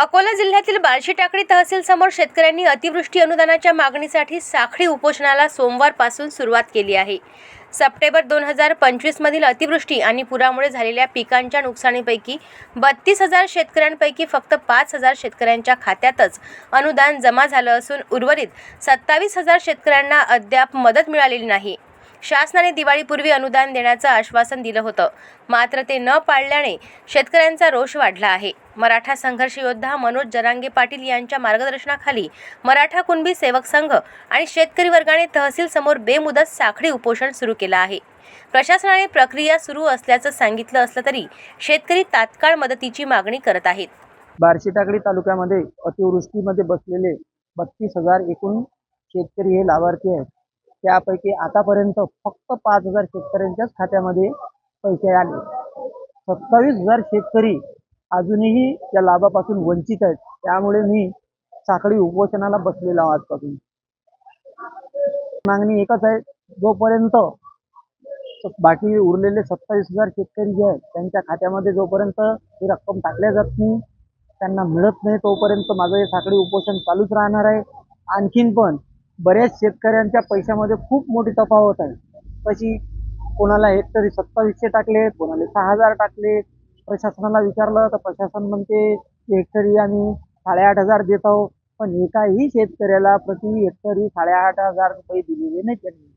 अकोला जिल्ह्यातील बार्शी टाकळी तहसील समोर शेतकऱ्यांनी अतिवृष्टी अनुदानाच्या मागणीसाठी साखळी उपोषणाला सोमवारपासून सुरुवात केली आहे. सप्टेंबर दोन हजार पंचवीसमधील अतिवृष्टी आणि पुरामुळे झालेल्या पिकांच्या नुकसानीपैकी बत्तीस हजार शेतकऱ्यांपैकी फक्त पाच हजार शेतकऱ्यांच्या खात्यातच अनुदान जमा झालं असून उर्वरित सत्तावीस हजार शेतकऱ्यांना अद्याप मदत मिळालेली नाही. शासनाने दिवाळीपूर्वी अनुदान देण्याचं आश्वासन दिलं होतं. मात्र ते न पाळल्याने शेतकऱ्यांचा रोष वाढला आहे. मराठा संघर्ष योद्धा मनोज जरांगे पाटील यांच्या मार्गदर्शनाखाली मराठा कुणबी सेवक संघ आणि शेतकरी वर्गाने तहसील समोर बेमुदत साखळी उपोषण सुरू केलं आहे. प्रशासनाने प्रक्रिया सुरू असल्याचं सांगितलं असलं तरी शेतकरी तात्काळ मदतीची मागणी करत आहेत. बार्शी टाकडी तालुक्यामध्ये अतिवृष्टीमध्ये बसलेले बत्तीस हजार एकूण शेतकरी हे लाभार्थी आहेत. त्यापैकी आतापर्यंत फक्त पाच हजार शेतकऱ्यांच्याच खात्यामध्ये पैसे आले. सत्तावीस हजार शेतकरी अजूनही त्या लाभापासून वंचित आहेत. त्यामुळे मी साखळी उपोषणाला बसलेला आहोत आजपासून. मागणी एकच आहे. जोपर्यंत बाकी उरलेले सत्तावीस हजार शेतकरी जे आहेत त्यांच्या खात्यामध्ये जोपर्यंत ही रक्कम टाकल्या जात नाही त्यांना मिळत नाही तोपर्यंत माझं हे साखळी उपोषण चालूच राहणार आहे. आणखीन पण बऱ्याच शेतकऱ्यांच्या पैशामध्ये खूप मोठी तफावत आहे. कशी कोणाला हेक्टरी सत्तावीसशे टाकले कोणाला सहा हजार टाकले प्रशासनाला विचारलं तर प्रशासन म्हणते हेक्टरी आम्ही साडेआठ हजार देत आहोत. पण एकाही शेतकऱ्याला प्रति हेक्टरी साडेआठ हजार रुपये दिलेले नाही त्यांनी.